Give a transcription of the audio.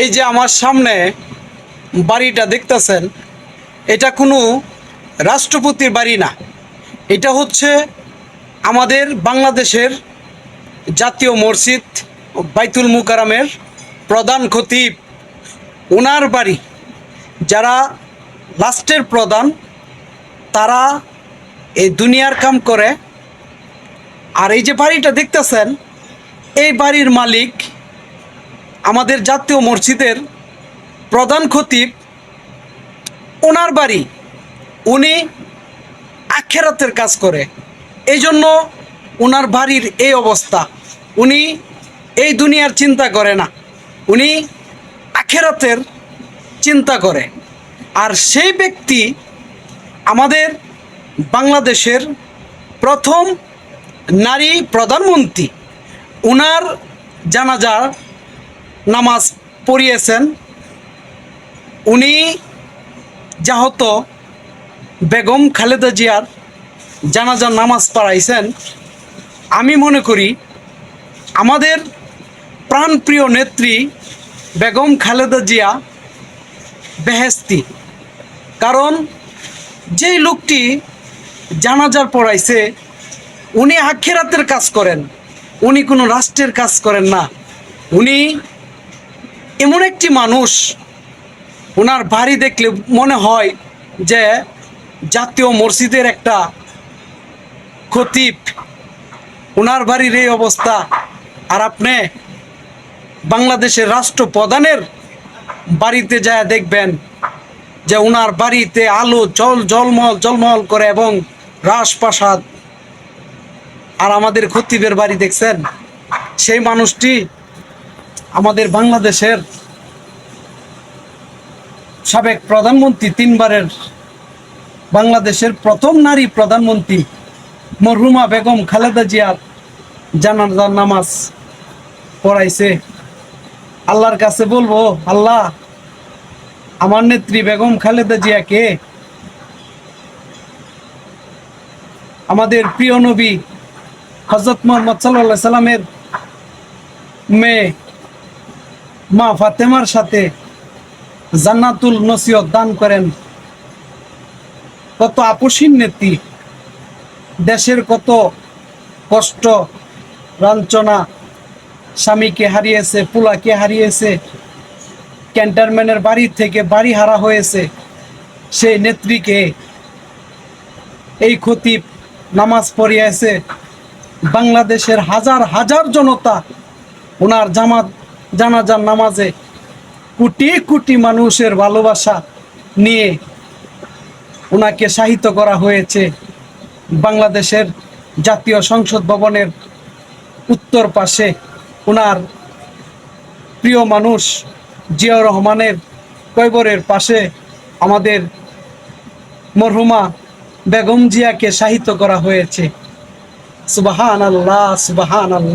এই যে আমার সামনে বাড়িটা দেখতেছেন, এটা কোনো রাষ্ট্রপতির বাড়ি না। এটা হচ্ছে আমাদের বাংলাদেশের জাতীয় মসজিদ বাইতুল মুকারামের প্রধান খতিব। ওনার বাড়ি, যারা লাস্টের প্রধান, তারা এই দুনিয়ার কাম করে। আর এই যে বাড়িটা দেখতেছেন, এই বাড়ির মালিক আমাদের জাতীয় মসজিদের প্রধান খতিব ওনার বাড়ি, উনি আখেরাতের কাজ করে। এই জন্য ওনার বাড়ির এই অবস্থা। উনি এই দুনিয়ার চিন্তা করে না। উনি আখেরাতের চিন্তা করে। আর সেই ব্যক্তি আমাদের বাংলাদেশের প্রথম নারী প্রধানমন্ত্রী। উনার জানাজার নামাজ পড়িয়েছেন। উনি যাহত বেগম খালেদা জিয়ার জানাজার নামাজ পড়াইছেন, আমি মনে করি আমাদের প্রাণপ্রিয় নেত্রী বেগম খালেদা জিয়া বেহেস্তি কারণ যেই লোকটি জানাজার পড়াইছে, উনি আখেরাতের কাজ করেন, উনি কোনো রাষ্ট্রের কাজ করেন না। উনি এমন একটি মানুষ ওনার বাড়ি দেখলে মনে হয় যে জাতীয় মসজিদের একটা খতিব। ওনার বাড়ির এই অবস্থা। আর আপনি বাংলাদেশের রাষ্ট্রপ্রধানের বাড়িতে যায় দেখবেন যে ওনার বাড়িতে আলো জল জলমল জলমল করে এবং রাজপ্রাসাদ। আর আমাদের খতিবের বাড়ি দেখছেন, সেই মানুষটি আমাদের বাংলাদেশের সাবেক প্রধানমন্ত্রী, তিনবারের বাংলাদেশের প্রথম নারী প্রধানমন্ত্রী, মরহুমা বেগম খালেদা জিয়ার জানাজার নামাজ পড়াইছে। আল্লাহর কাছে বলব, আল্লাহ, আমার নেত্রী বেগম খালেদা জিয়াকে আমাদের প্রিয় নবী হজরত মোহাম্মদ সাল্লাহ সাল্লামের মেয়ে মা ফাতেমার সাথে জান্নাতুল নসিহত দান করেন। কত আপসীন নেত্রী। দেশের কত কষ্ট লাঞ্ছনা স্বামীকে হারিয়েছে, পুলাকে হারিয়েছে ক্যান্টারম্যানের বাড়ি থেকে বাড়ি হারা হয়েছে। সেই নেত্রীকে এই খতিব নামাজ পড়িয়েছে। বাংলাদেশের হাজার হাজার জনতা ওনার জামাত জানাজার নামাজে কোটি কোটি মানুষের ভালোবাসা নিয়ে ওনাকে সাহিত্য করা হয়েছে বাংলাদেশের জাতীয় সংসদ ভবনের উত্তর পাশে। ওনার প্রিয় মানুষ জিয়াউর রহমানের কৈবরের পাশে আমাদের মরহুমা বেগম জিয়াকে সাহিত্য করা হয়েছে। সুবাহান আল্লাহ সুবাহান আল্লাহ